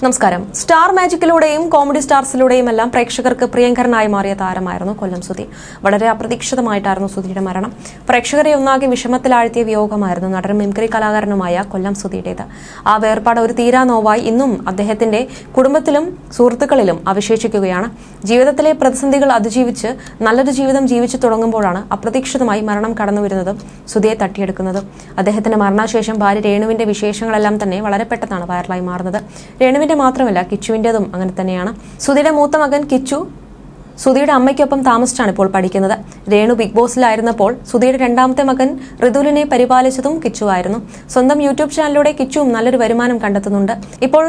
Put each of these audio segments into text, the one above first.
നമസ്കാരം. Star മാജിക്കിലൂടെയും comedy സ്റ്റാർസിലൂടെയും എല്ലാം പ്രേക്ഷകർക്ക് പ്രിയങ്കരനായി മാറിയ താരമായിരുന്നു കൊല്ലം സുധി. വളരെ അപ്രതീക്ഷിതമായിട്ടായിരുന്നു സുധിയുടെ മരണം. പ്രേക്ഷകരെ ഒന്നാകെ വിഷമത്തിലാഴ്ത്തിയ വിയോഗമായിരുന്നു നടൻ മിംക്രി കലാകാരനുമായ കൊല്ലം സുധിയുടേത്. ആ വേർപാട് ഒരു തീരാ നോവായി ഇന്നും അദ്ദേഹത്തിന്റെ കുടുംബത്തിലും സുഹൃത്തുക്കളിലും അവശേഷിക്കുകയാണ്. ജീവിതത്തിലെ പ്രതിസന്ധികൾ അതിജീവിച്ച് നല്ലൊരു ജീവിതം ജീവിച്ചു തുടങ്ങുമ്പോഴാണ് അപ്രതീക്ഷിതമായി മരണം കടന്നു വരുന്നതും സുധിയെ തട്ടിയെടുക്കുന്നതും. അദ്ദേഹത്തിന്റെ മരണശേഷം ഭാര്യ രേണുവിന്റെ വിശേഷങ്ങളെല്ലാം തന്നെ വളരെ പെട്ടെന്നാണ് വൈറലായി മാറുന്നത്. രേണുവിന്റെ മാത്രമല്ല കിച്ചുവിന്റെതും അങ്ങനെ തന്നെയാണ്. സുധിയുടെ മൂത്ത മകൻ കിച്ചു സുധിയുടെ അമ്മയ്ക്കൊപ്പം താമസിച്ചാണ് ഇപ്പോൾ പഠിക്കുന്നത്. രേണു ബിഗ് ബോസിലായിരുന്നപ്പോൾ സുധിയുടെ രണ്ടാമത്തെ മകൻ ഋതുലിനെ പരിപാലിച്ചതും കിച്ചു ആയിരുന്നു സ്വന്തം യൂട്യൂബ് ചാനലിലൂടെ കിച്ചുവും നല്ലൊരു വരുമാനം കണ്ടെത്തുന്നുണ്ട്. ഇപ്പോൾ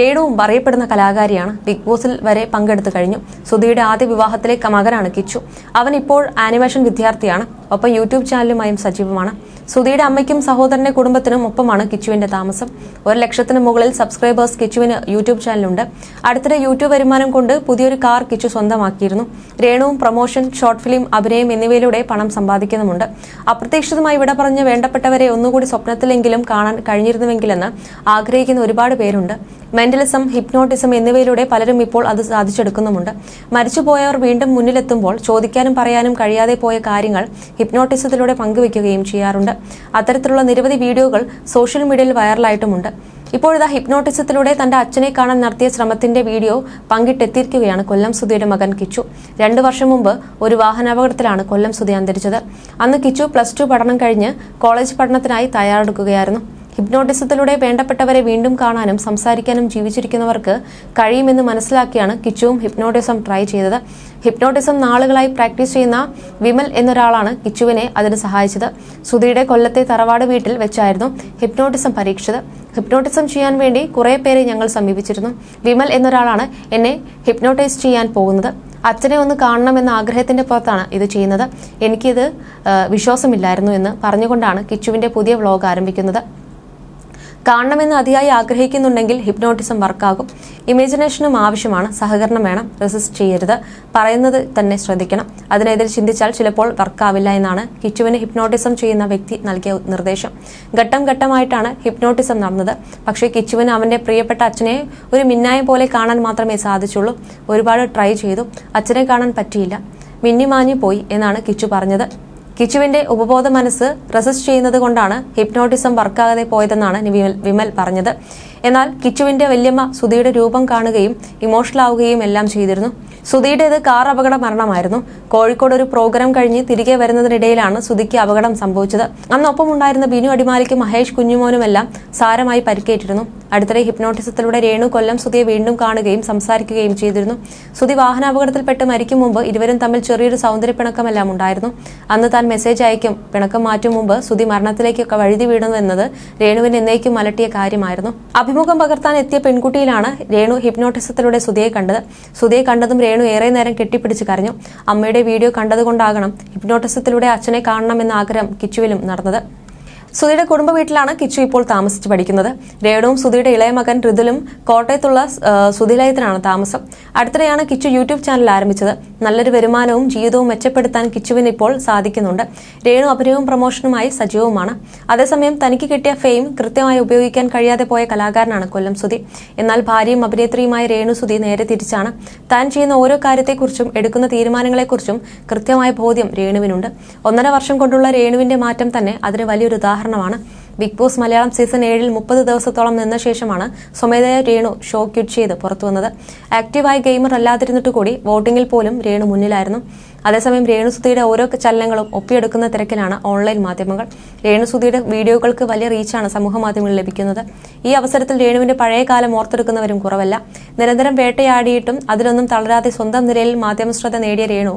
രേണുവും അറിയപ്പെടുന്ന കലാകാരിയാണ്. ബിഗ് ബോസിൽ വരെ പങ്കെടുത്തു കഴിഞ്ഞു. സുധിയുടെ ആദ്യ വിവാഹത്തിലെ മകനാണ് കിച്ചു. അവൻ ഇപ്പോൾ ആനിമേഷൻ വിദ്യാർത്ഥിയാണ്. ഒപ്പം യൂട്യൂബ് ചാനലുമായും സജീവമാണ്. സുധിയുടെ അമ്മയ്ക്കും സഹോദരന്റെ കുടുംബത്തിനും ഒപ്പമാണ് കിച്ചുവിന്റെ താമസം. ഒരു ലക്ഷത്തിന് മുകളിൽ സബ്സ്ക്രൈബേഴ്സ് കിച്ചുവിന് യൂട്യൂബ് ചാനലുണ്ട്. അടുത്തിടെ യൂട്യൂബ് വരുമാനം കൊണ്ട് പുതിയൊരു കാർ കിച്ചു സ്വന്തമാക്കിയിരുന്നു. രേണുവും പ്രൊമോഷൻ ഷോർട്ട് ഫിലിം അഭിനയം എന്നിവയിലൂടെ പണം സമ്പാദിക്കുന്നുമുണ്ട്. അപ്രതീക്ഷിതമായി ഇവിടെ പറഞ്ഞ് വേണ്ടപ്പെട്ടവരെ ഒന്നുകൂടി സ്വപ്നത്തിലെങ്കിലും കാണാൻ കഴിഞ്ഞിരുന്നുവെങ്കിലെന്ന് ആഗ്രഹിക്കുന്ന ഒരുപാട് പേരുണ്ട്. മെന്റലിസം ഹിപ്നോട്ടിസം എന്നിവയിലൂടെ പലരും ഇപ്പോൾ അത് സാധിച്ചെടുക്കുന്നുമുണ്ട്. മരിച്ചുപോയവർ വീണ്ടും മുന്നിലെത്തുമ്പോൾ ചോദിക്കാനും പറയാനും കഴിയാതെ പോയ കാര്യങ്ങൾ ഹിപ്നോട്ടിസത്തിലൂടെ പങ്കുവെക്കുകയും ചെയ്യാറുണ്ട്. അത്തരത്തിലുള്ള നിരവധി വീഡിയോകൾ സോഷ്യൽ മീഡിയയിൽ വൈറലായിട്ടുമുണ്ട്. ഇപ്പോഴിതാ ഹിപ്നോട്ടിസത്തിലൂടെ തന്റെ അച്ഛനെ കാണാൻ നടത്തിയ ശ്രമത്തിന്റെ വീഡിയോ പങ്കിട്ടെത്തിയിരിക്കുകയാണ് കൊല്ലം സുധിയുടെ മകൻ കിച്ചു. രണ്ടു വർഷം മുമ്പ് ഒരു വാഹനാപകടത്തിലാണ് കൊല്ലം സുധി അന്തരിച്ചത്. അന്ന് കിച്ചു പ്ലസ് ടു പഠനം കഴിഞ്ഞ് കോളേജ് പഠനത്തിനായി തയ്യാറെടുക്കുകയായിരുന്നു. ഹിപ്നോട്ടിസത്തിലൂടെ വേണ്ടപ്പെട്ടവരെ വീണ്ടും കാണാനും സംസാരിക്കാനും ജീവിച്ചിരിക്കുന്നവർക്ക് കഴിയുമെന്ന് മനസ്സിലാക്കിയാണ് കിച്ചുവും ഹിപ്നോട്ടിസം ട്രൈ ചെയ്തത്. ഹിപ്നോട്ടിസം നാളുകളായി പ്രാക്ടീസ് ചെയ്യുന്ന വിമൽ എന്നൊരാളാണ് കിച്ചുവിനെ അതിന് സഹായിച്ചത്. സുധിയുടെ കൊല്ലത്തെ തറവാട് വീട്ടിൽ വെച്ചായിരുന്നു ഹിപ്നോട്ടിസം പരീക്ഷിച്ചത്. ഹിപ്നോട്ടിസം ചെയ്യാൻ വേണ്ടി കുറേ പേരെ ഞങ്ങൾ സമീപിച്ചിരുന്നു. വിമൽ എന്നൊരാളാണ് എന്നെ ഹിപ്നോട്ടൈസ് ചെയ്യാൻ പോകുന്നത്. അച്ഛനെ ഒന്ന് കാണണം എന്ന ആഗ്രഹത്തിന്റെ പുറത്താണ് ഇത് ചെയ്യുന്നത്. എനിക്കിത് വിശ്വാസമില്ലായിരുന്നു എന്ന് പറഞ്ഞുകൊണ്ടാണ് കിച്ചുവിന്റെ പുതിയ വ്ലോഗ് ആരംഭിക്കുന്നത്. കാണണമെന്ന് അതിയായി ആഗ്രഹിക്കുന്നുണ്ടെങ്കിൽ ഹിപ്നോട്ടിസം വർക്കാകും. ഇമാജിനേഷനും ആവശ്യമാണ്. സഹകരണം വേണം. റെസിസ്റ്റ് ചെയ്യരുത്. പറയുന്നത് തന്നെ ശ്രദ്ധിക്കണം. അതിനെതിരെ ചിന്തിച്ചാൽ ചിലപ്പോൾ വർക്കാവില്ല എന്നാണ് കിച്ചുവിന് ഹിപ്നോട്ടിസം ചെയ്യുന്ന വ്യക്തി നൽകിയ നിർദ്ദേശം. ഘട്ടം ഘട്ടമായിട്ടാണ് ഹിപ്നോട്ടിസം നടന്നത്. പക്ഷേ കിച്ചുവിന് അവന്റെ പ്രിയപ്പെട്ട അച്ഛനെ ഒരു മിന്നായം പോലെ കാണാൻ മാത്രമേ സാധിച്ചുള്ളൂ. ഒരുപാട് ട്രൈ ചെയ്തു. അച്ഛനെ കാണാൻ പറ്റിയില്ല. മിന്നിമാഞ്ഞു പോയി എന്നാണ് കിച്ചു പറഞ്ഞത്. കിച്ചുവിന്റെ ഉപബോധ മനസ്സ് റെസിസ്റ്റ് ചെയ്യുന്നത് കൊണ്ടാണ് ഹിപ്നോട്ടിസം വർക്കാകാതെ പോയതെന്നാണ് വിമൽ പറഞ്ഞത്. എന്നാൽ കിച്ചുവിന്റെ വല്യമ്മ സുധിയുടെ രൂപം കാണുകയും ഇമോഷണൽ ആവുകയും എല്ലാം ചെയ്തിരുന്നു. സുധിയുടേത് കാർ അപകട മരണമായിരുന്നു. കോഴിക്കോട് ഒരു പ്രോഗ്രാം കഴിഞ്ഞ് തിരികെ വരുന്നതിനിടയിലാണ് സുധിക്ക് അപകടം സംഭവിച്ചത്. അന്നൊപ്പം ഉണ്ടായിരുന്ന ബിനു അടിമാലിക്കും മഹേഷ് കുഞ്ഞുമോനുമെല്ലാം സാരമായി പരിക്കേറ്റിരുന്നു. അടുത്തിടെ ഹിപ്നോട്ടിസത്തിലൂടെ രേണു കൊല്ലം സുധിയെ വീണ്ടും കാണുകയും സംസാരിക്കുകയും ചെയ്തിരുന്നു. സുധി വാഹനാപകടത്തിൽപ്പെട്ട് മരിക്കും മുമ്പ് ഇരുവരും തമ്മിൽ ചെറിയൊരു സൗന്ദര്യപ്പിണക്കമെല്ലാം ഉണ്ടായിരുന്നു. അന്ന് താൻ മെസ്സേജ് അയക്കും പിണക്കം മാറ്റും മുമ്പ് സുധി മരണത്തിലേക്കൊക്കെ വഴുതി വീണു എന്നത് രേണുവിന് എന്നേക്കും അലട്ടിയ കാര്യമായിരുന്നു. അഭിമുഖം പകർത്താൻ എത്തിയ പെൺകുട്ടിയിലാണ് രേണു ഹിപ്നോട്ടിസത്തിലൂടെ സുധിയെ കണ്ടത്. സുധിയെ കണ്ടതും രേണു ഏറെ നേരം കെട്ടിപ്പിടിച്ച് കരഞ്ഞു. അമ്മയുടെ വീഡിയോ കണ്ടതുകൊണ്ടാകണം ഹിപ്നോട്ടിസത്തിലൂടെ അച്ഛനെ കാണണമെന്ന ആഗ്രഹം കിച്ചുവിലും നടന്നത്. സുധിയുടെ കുടുംബ വീട്ടിലാണ് കിച്ചു ഇപ്പോൾ താമസിച്ച് പഠിക്കുന്നത്. രേണുവും സുധിയുടെ ഇളയ മകൻ ഋതുലും കോട്ടയത്തുള്ള സുധിലയത്തിനാണ് താമസം. അടുത്തിടെയാണ് കിച്ചു യൂട്യൂബ് ചാനൽ ആരംഭിച്ചത്. നല്ലൊരു വരുമാനവും ജീവിതവും മെച്ചപ്പെടുത്താൻ കിച്ചുവിന് ഇപ്പോൾ സാധിക്കുന്നുണ്ട്. രേണു അഭിനയവും പ്രൊമോഷനുമായി സജീവവുമാണ്. അതേസമയം തനിക്ക് കിട്ടിയ ഫെയിം കൃത്യമായി ഉപയോഗിക്കാൻ കഴിയാതെ പോയ കലാകാരനാണ് കൊല്ലം സുധി. എന്നാൽ ഭാര്യയും അഭിനേത്രിയുമായ രേണു സുധി നേരെ തിരിച്ചാണ്. താൻ ചെയ്യുന്ന ഓരോ കാര്യത്തെക്കുറിച്ചും എടുക്കുന്ന തീരുമാനങ്ങളെക്കുറിച്ചും കൃത്യമായ ബോധ്യം രേണുവിനുണ്ട്. ഒന്നര വർഷം കൊണ്ടുള്ള രേണുവിന്റെ മാറ്റം തന്നെ അതിന് വലിയൊരു ഉദാഹരണമാണ്. ബിഗ് ബോസ് മലയാളം സീസൺ ഏഴിൽ മുപ്പത് ദിവസത്തോളം നിന്ന ശേഷമാണ് സ്വമേധയ രേണു ഷോ ക്യൂട്ട് ചെയ്ത് പുറത്തു വന്നത്. ആക്റ്റീവായ ഗെയിമർ അല്ലാതിരുന്നിട്ട് കൂടി വോട്ടിംഗിൽ പോലും രേണു മുന്നിലായിരുന്നു. അതേസമയം രേണുസുതിയുടെ ഓരോ ചലനങ്ങളും ഒപ്പിയെടുക്കുന്ന തിരക്കിലാണ് ഓൺലൈൻ മാധ്യമങ്ങൾ. രേണുസുതിയുടെ വീഡിയോകൾക്ക് വലിയ റീച്ചാണ് സമൂഹ മാധ്യമങ്ങളിൽ ലഭിക്കുന്നത്. ഈ അവസരത്തിൽ രേണുവിന്റെ പഴയ കാലം ഓർത്തെടുക്കുന്നവരും കുറവല്ല. നിരന്തരം വേട്ടയാടിയിട്ടും അതിലൊന്നും തളരാതെ സ്വന്തം നിരയിൽ മാധ്യമശ്രദ്ധ നേടിയ രേണു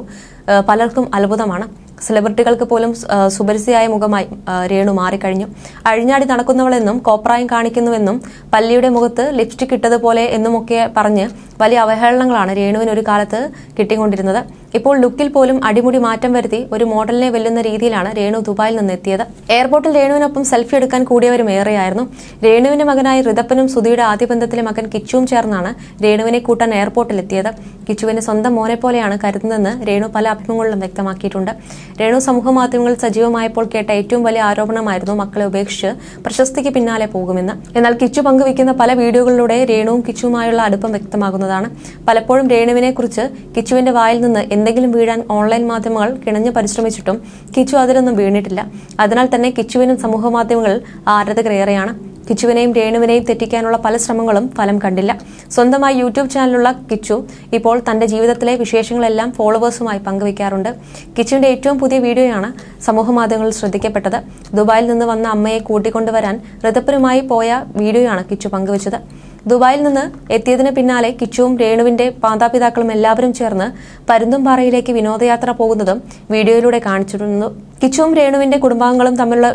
പലർക്കും അത്ഭുതമാണ്. സെലിബ്രിറ്റികൾക്ക് പോലും സുപരിസിയായ മുഖമായി രേണു മാറിക്കഴിഞ്ഞു. അഴിഞ്ഞാടി നടക്കുന്നവളെന്നും കോപ്രായം കാണിക്കുന്നുവെന്നും പല്ലിയുടെ മുഖത്ത് ലിപ്സ്റ്റിക് ഇട്ടതുപോലെ എന്നുമൊക്കെ പറഞ്ഞ് വലിയ അവഹേളനങ്ങളാണ് രേണുവിന് ഒരു കാലത്ത് കിട്ടിക്കൊണ്ടിരുന്നത്. ഇപ്പോൾ ലുക്കിൽ പോലും അടിമുടി മാറ്റം വരുത്തി ഒരു മോഡലിനെ വെല്ലുന്ന രീതിയിലാണ് രേണു ദുബായിൽ നിന്ന് എത്തിയത് എയർപോർട്ടിൽ രേണുവിനൊപ്പം സെൽഫി എടുക്കാൻ കൂടിയവരും ഏറെയായിരുന്നു. രേണുവിന്റെ മകനായി ഋതപ്പനും സുധിയുടെ ആദ്യ ബന്ധത്തിലെ മകൻ കിച്ചുവും ചേർന്നാണ് രേണുവിനെ കൂട്ടാൻ എയർപോർട്ടിൽ എത്തിയത് കിച്ചുവിനെ സ്വന്തം മോനെ പോലെയാണ് കരുതുന്നതെന്ന് രേണു പല അഭിമുഖങ്ങളിലും വ്യക്തമാക്കിയിട്ടുണ്ട്. രേണു സമൂഹ മാധ്യമങ്ങളിൽ സജീവമായപ്പോൾ കേട്ട ഏറ്റവും വലിയ ആരോപണമായിരുന്നു മക്കളെ ഉപേക്ഷിച്ച് പ്രശസ്തിക്ക് പിന്നാലെ പോകുമെന്ന്. എന്നാൽ കിച്ചു പങ്കുവയ്ക്കുന്ന പല വീഡിയോകളിലൂടെ രേണുവും കിച്ചുവുമായുള്ള അടുപ്പം വ്യക്തമാകുന്നതാണ്. പലപ്പോഴും രേണുവിനെ കുറിച്ച് കിച്ചുവിന്റെ വായിൽ നിന്ന് എന്തെങ്കിലും വീഴാൻ ഓൺലൈൻ മാധ്യമങ്ങൾ കിണഞ്ഞു പരിശ്രമിച്ചിട്ടും കിച്ചു അതിലൊന്നും വീണിട്ടില്ല. അതിനാൽ തന്നെ കിച്ചുവിനും സമൂഹ മാധ്യമങ്ങളിൽ ആരാധകരേറെയാണ് കിച്ചുവിനെയും രേണുവിനെയും തെറ്റിക്കാനുള്ള പല ശ്രമങ്ങളും ഫലം കണ്ടില്ല. സ്വന്തമായി യൂട്യൂബ് ചാനലുള്ള കിച്ചു ഇപ്പോൾ തന്റെ ജീവിതത്തിലെ വിശേഷങ്ങളെല്ലാം ഫോളോവേഴ്സുമായി പങ്കുവയ്ക്കാറുണ്ട്. കിച്ചുവിന്റെ ഏറ്റവും പുതിയ വീഡിയോയാണ് സമൂഹ മാധ്യമങ്ങളിൽ ശ്രദ്ധിക്കപ്പെട്ടത്. ദുബായിൽ നിന്ന് വന്ന അമ്മയെ കൂട്ടിക്കൊണ്ടുവരാൻ ഋതപ്പനുമായി പോയ വീഡിയോയാണ് കിച്ചു പങ്കുവച്ചത്. ദുബായിൽ നിന്ന് എത്തിയതിന് പിന്നാലെ കിച്ചുവും രേണുവിന്റെ മാതാപിതാക്കളും എല്ലാവരും ചേർന്ന് പരുന്തുംപാറയിലേക്ക് വിനോദയാത്ര പോകുന്നതും വീഡിയോയിലൂടെ കാണിച്ചിരുന്നു കിച്ചുവും രേണുവിന്റെ കുടുംബാംഗങ്ങളും തമ്മിലുള്ള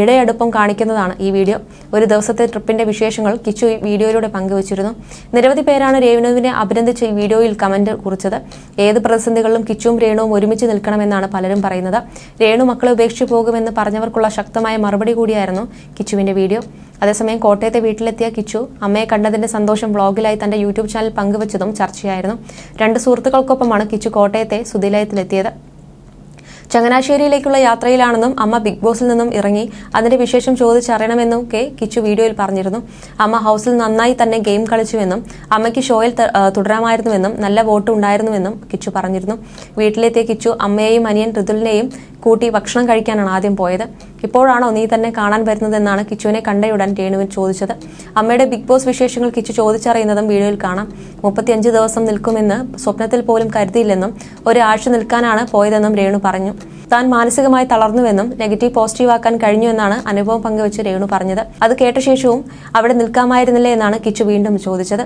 ഇടയടുപ്പം കാണിക്കുന്നതാണ് ഈ വീഡിയോ. ഒരു ദിവസത്തെ ട്രിപ്പിന്റെ വിശേഷങ്ങൾ കിച്ചു ഈ വീഡിയോയിലൂടെ പങ്കുവച്ചിരുന്നു. നിരവധി പേരാണ് രേണുവിനെ അഭിനന്ദിച്ച് ഈ വീഡിയോയിൽ കമന്റ് കുറിച്ചത്. ഏത് പ്രതിസന്ധികളിലും കിച്ചുവും രേണുവും ഒരുമിച്ച് നിൽക്കണമെന്നാണ് പലരും പറയുന്നത്. രേണു മക്കളെ ഉപേക്ഷിച്ചു പോകുമെന്ന് പറഞ്ഞവർക്കുള്ള ശക്തമായ മറുപടി കൂടിയായിരുന്നു കിച്ചുവിന്റെ വീഡിയോ. അതേസമയം കോട്ടയത്തെ വീട്ടിലെത്തിയ കിച്ചു അമ്മയെ കണ്ടതിന്റെ സന്തോഷം വ്ളോഗിലായി തന്റെ യൂട്യൂബ് ചാനൽ പങ്കുവച്ചതും ചർച്ചയായിരുന്നു. രണ്ട് സുഹൃത്തുക്കൾക്കൊപ്പമാണ് കിച്ചു കോട്ടയത്തെ സുതിലയത്തിലെത്തിയത്. ചങ്ങനാശ്ശേരിയിലേക്കുള്ള യാത്രയിലാണെന്നും അമ്മ ബിഗ് ബോസിൽ നിന്നും ഇറങ്ങി അതിന്റെ വിശേഷം ചോദിച്ചറിയണമെന്നും കെ കിച്ചു വീഡിയോയിൽ പറഞ്ഞിരുന്നു. അമ്മ ഹൗസിൽ നന്നായി തന്നെ ഗെയിം കളിച്ചുവെന്നും അമ്മയ്ക്ക് ഷോയിൽ തുടരാമായിരുന്നുവെന്നും നല്ല വോട്ട് ഉണ്ടായിരുന്നുവെന്നും കിച്ചു പറഞ്ഞിരുന്നു. വീട്ടിലെത്തിയ കിച്ചു അമ്മയെയും അനിയൻ ഋതുലിനെയും കൂട്ടി ഭക്ഷണം കഴിക്കാനാണ് ആദ്യം പോയത്. ഇപ്പോഴാണോ നീ തന്നെ കാണാൻ വരുന്നതെന്നാണ് കിച്ചുവിനെ കണ്ടയുടൻ രേണുവിൻ ചോദിച്ചത്. അമ്മയുടെ ബിഗ് ബോസ് വിശേഷങ്ങൾ കിച്ചു ചോദിച്ചറിയുന്നതും വീഡിയോയിൽ കാണാം. മുപ്പത്തിയഞ്ച് ദിവസം നിൽക്കുമെന്ന് സ്വപ്നത്തിൽ പോലും കരുതിയില്ലെന്നും ഒരാഴ്ച നിൽക്കാനാണ് പോയതെന്നും രേണു പറഞ്ഞു. താൻ മാനസികമായി തളർന്നുവെന്നും നെഗറ്റീവ് പോസിറ്റീവ് ആക്കാൻ കഴിഞ്ഞുവെന്നാണ് അനുഭവം പങ്കുവച്ച് രേണു പറഞ്ഞത്. അത് കേട്ട ശേഷവും അവിടെ നിൽക്കാമായിരുന്നില്ലേ എന്നാണ് കിച്ചു വീണ്ടും ചോദിച്ചത്.